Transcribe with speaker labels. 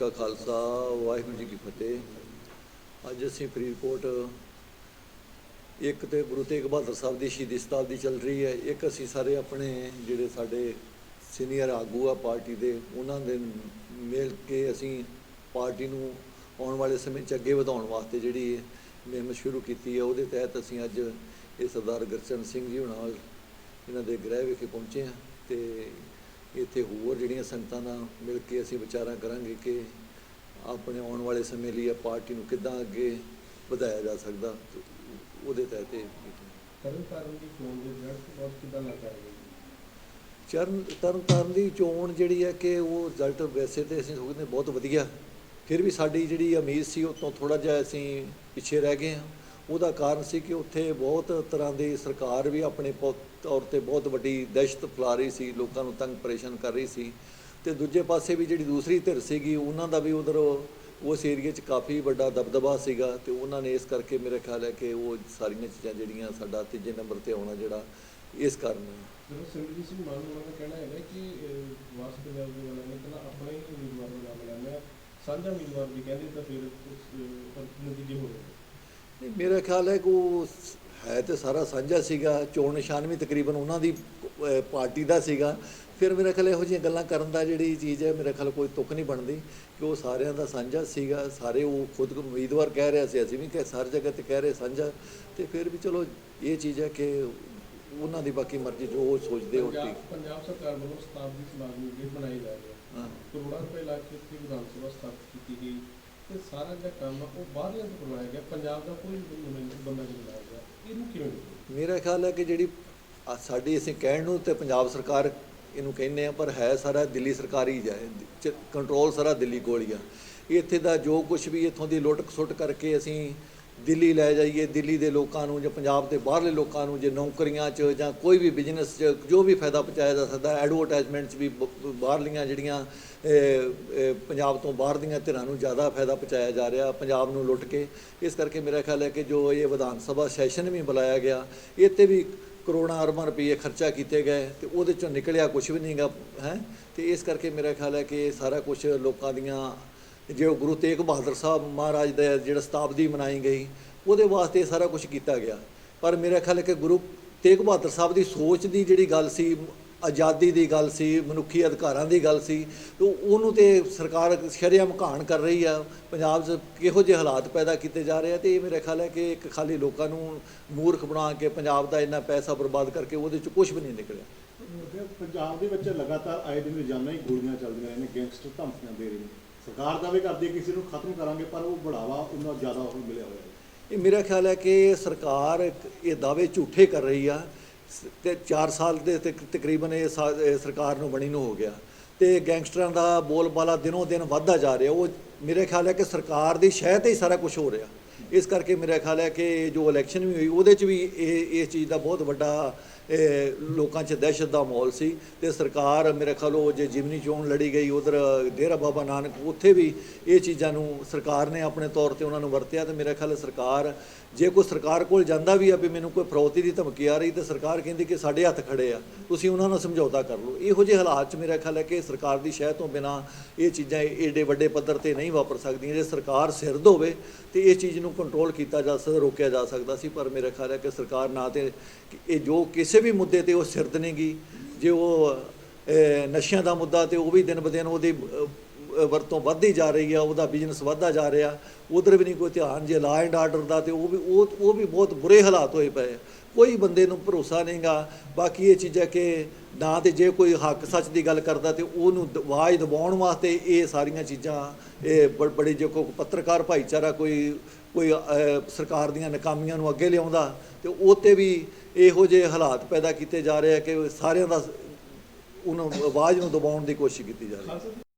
Speaker 1: ਕਾ ਖਾਲਸਾ, ਵਾਹਿਗੁਰੂ ਜੀ ਕੀ ਫਤਿਹ। ਅੱਜ ਅਸੀਂ ਫਰੀਦਕੋਟ ਇੱਕ ਤੇ ਗੁਰੂ ਤੇਗ ਬਹਾਦਰ ਸਾਹਿਬ ਦੀ ਸ਼ਹੀਦੀ ਸ਼ਤਾਬਦੀ ਚੱਲ ਰਹੀ ਹੈ। ਇੱਕ ਅਸੀਂ ਸਾਰੇ ਆਪਣੇ ਜਿਹੜੇ ਸਾਡੇ ਸੀਨੀਅਰ ਆਗੂ ਆ ਪਾਰਟੀ ਦੇ, ਉਹਨਾਂ ਦੇ ਮਿਲ ਕੇ ਅਸੀਂ ਪਾਰਟੀ ਨੂੰ ਆਉਣ ਵਾਲੇ ਸਮੇਂ 'ਚ ਅੱਗੇ ਵਧਾਉਣ ਵਾਸਤੇ ਜਿਹੜੀ ਮੁਹਿੰਮ ਸ਼ੁਰੂ ਕੀਤੀ ਹੈ, ਉਹਦੇ ਤਹਿਤ ਅਸੀਂ ਅੱਜ ਇਹ ਸਰਦਾਰ ਗੁਰਚਰਨ ਸਿੰਘ ਜੀ ਹੁਣਾਂ ਨਾਲ ਇਹਨਾਂ ਦੇ ਗ੍ਰਹਿ ਵਿਖੇ ਪਹੁੰਚੇ ਹਾਂ ਤੇ ਇੱਥੇ ਹੋਰ ਜਿਹੜੀਆਂ ਸੰਗਤਾਂ ਨਾਲ ਮਿਲ ਕੇ ਅਸੀਂ ਵਿਚਾਰਾਂ ਕਰਾਂਗੇ ਕਿ ਆਪਣੇ ਆਉਣ ਵਾਲੇ ਸਮੇਂ ਲਈ ਇਹ ਪਾਰਟੀ ਨੂੰ ਕਿੱਦਾਂ ਅੱਗੇ ਵਧਾਇਆ ਜਾ ਸਕਦਾ ਉਹਦੇ ਤਹਿਤ ਇਹ meeting
Speaker 2: ਤਰਨ ਤਾਰਨ ਦੀ ਚੋਣ ਦੇ ਰਿਜ਼ਲਟ ਬਹੁਤ ਕਿਦਾਂ ਲੱਗ ਰਿਹਾ ਹੈ?
Speaker 1: ਚਰਨ ਤਰਨ ਤਾਰਨ ਦੀ ਚੋਣ ਜਿਹੜੀ ਹੈ ਕਿ ਉਹ ਰਿਜ਼ਲਟ ਵੈਸੇ ਤੇ ਅਸੀਂ ਸੋਚਦੇ ਬਹੁਤ ਵਧੀਆ। ਫਿਰ ਵੀ ਸਾਡੀ ਜਿਹੜੀ ਉਮੀਦ ਸੀ ਉਹ ਤੋਂ ਥੋੜਾ ਜਿਹਾ ਅਸੀਂ ਪਿੱਛੇ ਰਹਿ ਗਏ ਹਾਂ। ਉਹਦਾ ਕਾਰਨ ਸੀ ਕਿ ਉੱਥੇ ਬਹੁਤ ਤਰ੍ਹਾਂ ਦੀ ਸਰਕਾਰ ਵੀ ਆਪਣੇ ਪੌ- ਤੌਰ ਤੇ ਬਹੁਤ ਵੱਡੀ ਦਹਿਸ਼ਤ ਫੈਲਾ ਰਹੀ ਸੀ ਲੋਕਾਂ ਨੂੰ ਤੰਗ ਪਰੇਸ਼ਾਨ ਕਰ ਰਹੀ ਸੀ। ਤੇ ਦੂਜੇ ਪਾਸੇ ਵੀ ਜਿਹੜੀ ਦੂਸਰੀ ਧਿਰ ਸੀਗੀ ਉਹਨਾਂ ਦਾ ਵੀ ਉਧਰ ਉਸ ਏਰੀਏ 'ਚ ਕਾਫੀ ਵੱਡਾ ਦਬਦਬਾ ਸੀਗਾ ਤੇ ਉਹਨਾਂ ਨੇ ਇਸ ਕਰਕੇ ਮੇਰੇ ਖਿਆਲ ਹੈ ਕਿ ਉਹ ਸਾਰੀਆਂ ਚੀਜ਼ਾਂ ਜਿਹੜੀਆਂ ਸਾਡਾ ਤੀਜੇ ਨੰਬਰ ਤੇ ਆਉਣਾ ਜਿਹੜਾ ਇਸ ਕਾਰਨ
Speaker 2: ਜਦੋਂ ਸਿਮਰਜੀਤ ਸਿੰਘ ਮਾਨ ਹੋਣਾ ਦਾ ਕਹਿਣਾ ਹੈਗਾ ਕਿ ਅਹ, ਪੰਜਾਬ ਦੇ ਵਾਲਿਆਂ ਨੇ ਪਹਿਲਾਂ ਆਪਣੇ ਹੀ ਉਮੀਦਵਾਰ ਦਾ ਲੈਣਾ। ਸਾਂਝਾ ਉਮੀਦਵਾਰ ਵੀ ਕਹਿੰਦੇ ਤਾਂ ਫਿਰ ਉਸ, ਨਤੀਜੇ ਹੋ
Speaker 1: ਨਹੀਂ ਮੇਰਾ ਖਿਆਲ ਹੈ ਕਿ ਉਹ ਹੈ ਤੇ ਸਾਰਾ ਸਾਂਝਾ ਸੀਗਾ ਚੋਣ ਨਿਸ਼ਾਨ ਵੀ ਤਕਰੀਬਨ ਉਹਨਾਂ ਦੀ ਪਾਰਟੀ ਦਾ ਸੀਗਾ। ਫਿਰ ਮੇਰਾ ਖਿਆਲ ਇਹੋ ਜਿਹੀਆਂ ਗੱਲਾਂ ਕਰਨ ਦਾ ਜਿਹੜੀ ਚੀਜ਼ ਹੈ ਮੇਰਾ ਖਿਆਲ ਕੋਈ ਤੁਕ ਨਹੀਂ ਬਣਦੀ ਕਿ ਉਹ ਸਾਰਿਆਂ ਦਾ ਸਾਂਝਾ ਸੀਗਾ। ਸਾਰੇ ਉਹ ਖੁਦ ਉਮੀਦਵਾਰ ਕਹਿ ਰਿਹਾ ਸੀ ਅਸੀਂ ਵੀ ਕਿ ਹਰ ਜਗ੍ਹਾ ਤੇ ਕਹਿ ਰਹੇ ਸਾਂਝਾ। ਤੇ ਫਿਰ ਵੀ ਚਲੋ ਇਹ ਚੀਜ਼ ਹੈ ਕਿ ਉਹਨਾਂ ਦੀ ਬਾਕੀ ਮਰਜ਼ੀ ਜੋ ਉਹ ਸੋਚਦੇ ਹੋ ਠੀਕ।
Speaker 2: ਪੰਜਾਬ ਸਰਕਾਰ ਵੱਲੋਂ ਸ਼ਤਾਬਦੀ ਸਮਾਗਮ ਜਿਹੜੇ ਬਣਾਏ ਜਾ ਰਹੇ
Speaker 1: ਹਾਂ।
Speaker 2: ਕਰੋੜਾਂ ਰੁਪਏ ਲਾ ਕੇ ਇੱਥੇ ਵਿਧਾਨ ਸਭਾ ਸਥਾਪਿਤ ਕੀਤੀ ਗਈ। ਤੇ ਸਾਰਾ ਜਿਹੜਾ ਕੰਮ ਆ, ਉਹ ਬਾਹਰਲੇ ਤੋਂ ਕਰਵਾਇਆ ਗਿਆ। ਪੰਜਾਬ ਦਾ ਕੋਈ ਨੁਮਾਇੰਦਾ ਬੰਦਾ ਨਹੀਂ ਬਣਾਇਆ ਗਿਆ। ਇਹਨੂੰ ਕਿਵੇਂ ਦੇਖੋ
Speaker 1: ਮੇਰਾ ਖਿਆਲ ਹੈ ਕਿ ਜਿਹੜੀ ਆ ਸਾਡੀ ਅਸੀਂ ਕਹਿਣ ਨੂੰ ਤੇ ਪੰਜਾਬ ਸਰਕਾਰ ਇਹਨੂੰ ਕਹਿੰਦੇ ਆ, ਪਰ ਹੈ ਸਾਰਾ ਦਿੱਲੀ ਸਰਕਾਰੀ ਹੀ ਹੈ ਕੰਟਰੋਲ ਸਾਰਾ ਦਿੱਲੀ ਕੋਲ ਹੀ ਆ। ਇੱਥੇ ਦਾ ਜੋ ਕੁਝ ਵੀ ਇੱਥੋਂ ਦੀ ਲੁੱਟ ਖਸੁੱਟ ਕਰਕੇ ਅਸੀਂ ਦਿੱਲੀ ਲੈ ਜਾਈਏ, ਦਿੱਲੀ ਦੇ ਲੋਕਾਂ ਨੂੰ ਜਾਂ ਪੰਜਾਬ ਦੇ ਬਾਹਰਲੇ ਲੋਕਾਂ ਨੂੰ, ਜੇ ਨੌਕਰੀਆਂ 'ਚ ਜਾਂ ਕੋਈ ਵੀ ਬਿਜ਼ਨਸ 'ਚ ਜੋ ਵੀ ਫਾਇਦਾ ਪਹੁੰਚਾਇਆ ਜਾ ਸਕਦਾ ਐਡਵਰਟਾਈਜ਼ਮੈਂਟ 'ਚ ਵੀ ਬ- ਬਾਹਰਲੀਆਂ ਜਿਹੜੀਆਂ ਪੰਜਾਬ ਤੋਂ ਬਾਹਰ ਦੀਆਂ ਧਿਰਾਂ ਨੂੰ ਜ਼ਿਆਦਾ ਫਾਇਦਾ ਪਹੁੰਚਾਇਆ ਜਾ ਰਿਹਾ, ਪੰਜਾਬ ਨੂੰ ਲੁੱਟ ਕੇ। ਇਸ ਕਰਕੇ ਮੇਰਾ ਖਿਆਲ ਹੈ ਕਿ ਜੋ ਇਹ ਵਿਧਾਨ ਸਭਾ ਸੈਸ਼ਨ ਵੀ ਬੁਲਾਇਆ ਗਿਆ ਇਹ 'ਤੇ ਵੀ ਕਰੋੜਾਂ ਅਰਬਾਂ ਰੁਪਏ ਖਰਚਾ ਕੀਤੇ ਗਏ ਤੇ ਉਹਦੇ ਚੋਂ ਨਿਕਲਿਆ ਕੁਝ ਵੀ ਨਹੀਂਗਾ ਹੈ? ਤੇ ਇਸ ਕਰਕੇ ਮੇਰਾ ਖਿਆਲ ਹੈ ਕਿ ਸਾਰਾ ਕੁਝ ਲੋਕਾਂ ਦੀਆਂ ਜੇ ਉਹ ਗੁਰੂ ਤੇਗ ਬਹਾਦਰ ਸਾਹਿਬ ਮਹਾਰਾਜ ਦਾ ਜਿਹੜਾ ਸ਼ਤਾਬਦੀ ਮਨਾਈ ਗਈ, ਉਹਦੇ ਵਾਸਤੇ ਸਾਰਾ ਕੁਝ ਕੀਤਾ ਗਿਆ। ਪਰ ਮੇਰਾ ਖਿਆਲ ਹੈ ਕਿ ਗੁਰੂ ਤੇਗ ਬਹਾਦਰ ਸਾਹਿਬ ਦੀ ਸੋਚ ਦੀ ਜਿਹੜੀ ਗੱਲ ਸੀ, ਆਜ਼ਾਦੀ ਦੀ ਗੱਲ ਸੀ, ਮਨੁੱਖੀ ਅਧਿਕਾਰਾਂ ਦੀ ਗੱਲ ਸੀ, ਤੇ ਉਹਨੂੰ ਤੇ ਸਰਕਾਰ ਸ਼ਰੇਆਮ ਘਾਣ ਕਰ ਰਹੀ ਆ। ਪੰਜਾਬ 'ਚ ਕਿਹੋ ਜਿਹੇ ਹਾਲਾਤ ਪੈਦਾ ਕੀਤੇ ਜਾ ਰਹੇ ਆ ਤੇ ਇਹ ਮੇਰਾ ਖਿਆਲ ਹੈ ਕਿ ਇੱਕ ਖਾਲੀ ਲੋਕਾਂ ਨੂੰ ਮੂਰਖ ਬਣਾ ਕੇ ਪੰਜਾਬ ਦਾ ਇੰਨਾ ਪੈਸਾ ਬਰਬਾਦ ਕਰਕੇ ਉਹਦੇ 'ਚ ਕੁਝ ਵੀ ਨਹੀਂ ਨਿਕਲਿਆ।
Speaker 3: ਪੰਜਾਬ ਦੇ ਵਿੱਚ ਲਗਾਤਾਰ ਆਏ ਦਿਨ ਰੋਜ਼ਾਨਾ ਹੀ ਗੋਲੀਆਂ ਚੱਲਦੀਆਂ ਨੇ, ਗੈਂਗਸਟਰ ਧਮਕੀਆਂ ਦੇ ਰਹੇ ਨੇ। ਸਰਕਾਰ ਦਾਅਵੇ ਕਰਦੀ ਹੈ ਕਿਸੇ ਨੂੰ ਖਤਮ ਕਰਾਂਗੇ, ਪਰ ਉਹ ਬੜਾਵਾ ਉਹਨਾਂ ਜ਼ਿਆਦਾ ਹੁਣ ਮਿਲਿਆ ਹੋਇਆ ਹੈ।
Speaker 1: ਇਹ ਮੇਰਾ ਖਿਆਲ ਹੈ ਕਿ ਸਰਕਾਰ ਇਹ ਦਾਅਵੇ ਝੂਠੇ ਕਰ ਰਹੀ ਆ। ਸ- ਤੇ 4 ਸਾਲ ਦੇ ਤਕ- ਤਕਰੀਬਨ ਇਹ ਸਾ- ਸਰਕਾਰ ਨੂੰ ਬਣੀ ਨੂੰ ਹੋ ਗਿਆ। ਤੇ ਗੈਂਗਸਟਰਾਂ ਦਾ ਬੋਲਬਾਲਾ ਦਿਨੋਂ ਦਿਨ ਵੱਧਦਾ ਜਾ ਰਿਹਾ। ਉਹ ਮੇਰੇ ਖਿਆਲ ਹੈ ਕਿ ਸਰਕਾਰ ਦੀ ਸ਼ਹਿ ਤੇ ਹੀ ਸਾਰਾ ਕੁਝ ਹੋ ਰਿਹਾ। ਇਸ ਕਰਕੇ ਮੇਰਾ ਖਿਆਲ ਹੈ ਕਿ ਜੋ ਇਲੈਕਸ਼ਨ ਵੀ ਹੋਈ, ਉਹਦੇ 'ਚ ਵੀ ਇਹ ਇਸ ਚੀਜ਼ ਦਾ ਬਹੁਤ ਵੱਡਾ ਲੋਕਾਂ 'ਚ ਦਹਿਸ਼ਤ ਦਾ ਮਾਹੌਲ ਸੀ ਤੇ ਸਰਕਾਰ ਮੇਰੇ ਖਿਆਲ ਉਹ ਜੇ ਜਿਮਨੀ ਚੋਣ ਲੜੀ ਗਈ, ਉਧਰ ਡੇਰਾ ਬਾਬਾ ਨਾਨਕ, ਉੱਥੇ ਵੀ ਇਹ ਚੀਜ਼ਾਂ ਨੂੰ ਸਰਕਾਰ ਨੇ ਆਪਣੇ ਤੌਰ ਤੇ ਉਹਨਾਂ ਨੂੰ ਵਰਤਿਆ ਤੇ ਮੇਰਾ ਖਿਆਲ ਸਰਕਾਰ, ਜੇ ਕੋਈ ਸਰਕਾਰ ਕੋਲ ਜਾਂਦਾ ਵੀ ਆ ਵੀ ਮੈਨੂੰ ਕੋਈ ਫਰੌਤੀ ਦੀ ਧਮਕੀ ਆ ਰਹੀ ਤੇ ਸਰਕਾਰ ਕਹਿੰਦੀ ਕਿ ਸਾਡੇ ਹੱਥ ਖੜੇ ਆ, ਤੁਸੀਂ ਉਹਨਾਂ ਨਾਲ ਸਮਝੌਤਾ ਕਰ ਲਓ। ਇਹੋ ਜਿਹੇ ਹਾਲਾਤ 'ਚ ਮੇਰਾ ਖਿਆਲ ਹੈ ਕਿ ਸਰਕਾਰ ਦੀ ਸ਼ਹਿ ਤੋਂ ਬਿਨਾ ਇਹ ਚੀਜ਼ਾਂ ਏਡੇ ਵੱਡੇ ਪੱਧਰ ਤੇ ਨਹੀਂ ਵਾਪਰ ਸਕਦੀਆਂ। ਜੇ ਸਰਕਾਰ ਸਿਰਦ ਹੋਵੇ ਤੇ ਇਹ ਚੀਜ਼ ਨੂੰ ਕੰਟਰੋਲ ਕੀਤਾ ਜਾ ਸਕਦਾ, ਰੋਕਿਆ ਜਾ ਸਕਦਾ ਸੀ, ਪਰ ਮੇਰਾ ਖਿਆਲ ਹੈ ਕਿ ਸਰਕਾਰ ਨਾ ਤੇ ਇਹ ਜੋ ਕਿਸੇ ਵੀ ਮੁੱਦੇ ਤੇ ਉਹ ਸਿਰਦ ਨਹੀਂ ਨਹੀਂਗੀ। ਜੇ ਉਹ ਨਸ਼ਿਆਂ ਦਾ ਮੁੱਦਾ ਤੇ ਉਹ ਵੀ ਦਿਨ ਬ ਦਿਨ ਉਹਦੀ ਵਰਤੋਂ ਵੱਧਦੀ ਜਾ ਰਹੀ ਆ, ਉਹਦਾ ਬਿਜ਼ਨਸ ਵੱਧਦਾ ਜਾ ਰਿਹਾ, ਉਧਰ ਵੀ ਨਹੀਂ ਕੋਈ ਧਿਆਨ। ਜੇ ਲਾ ਐਂਡ ਆਰਡਰ ਦਾ ਤੇ ਉਹ ਵੀ, ਉਹ ਉਹ ਵੀ ਬਹੁਤ ਬੁਰੇ ਹਾਲਾਤ ਹੋਏ ਪਏ ਆ। ਕੋਈ ਬੰਦੇ ਨੂੰ ਭਰੋਸਾ ਨਹੀਂਗਾ। ਬਾਕੀ ਇਹ ਚੀਜ਼ਾਂ ਕਿ ਨਾ ਤੇ ਜੇ ਕੋਈ ਹੱਕ ਸੱਚ ਦੀ ਗੱਲ ਕਰਦਾ ਤੇ ਉਹਨੂੰ ਆਵਾਜ਼ ਦਬਾਉਣ ਵਾਸਤੇ ਇਹ ਸਾਰੀਆਂ ਚੀਜ਼ਾਂ, ਇਹ ਬ- ਬੜੇ ਜੇ ਕੋਈ ਪੱਤਰਕਾਰ ਭਾਈਚਾਰਾ ਕੋਈ ਕੋਈ ਸਰਕਾਰ ਦੀਆਂ ਨਾਕਾਮੀਆਂ ਨੂੰ ਅੱਗੇ ਲਿਆਉਂਦਾ ਤੇ ਉਹ ਤੇ ਵੀ ਇਹੋ ਜਿਹੇ ਹਾਲਾਤ ਪੈਦਾ ਕੀਤੇ ਜਾ ਰਹੇ ਆ ਕਿ ਸਾਰਿਆਂ ਦਾ ਉਹਨੂੰ ਆਵਾਜ਼ ਨੂੰ ਦਬਾਉਣ ਦੀ ਕੋਸ਼ਿਸ਼ ਕੀਤੀ ਜਾ ਰਹੀ ਹੈ।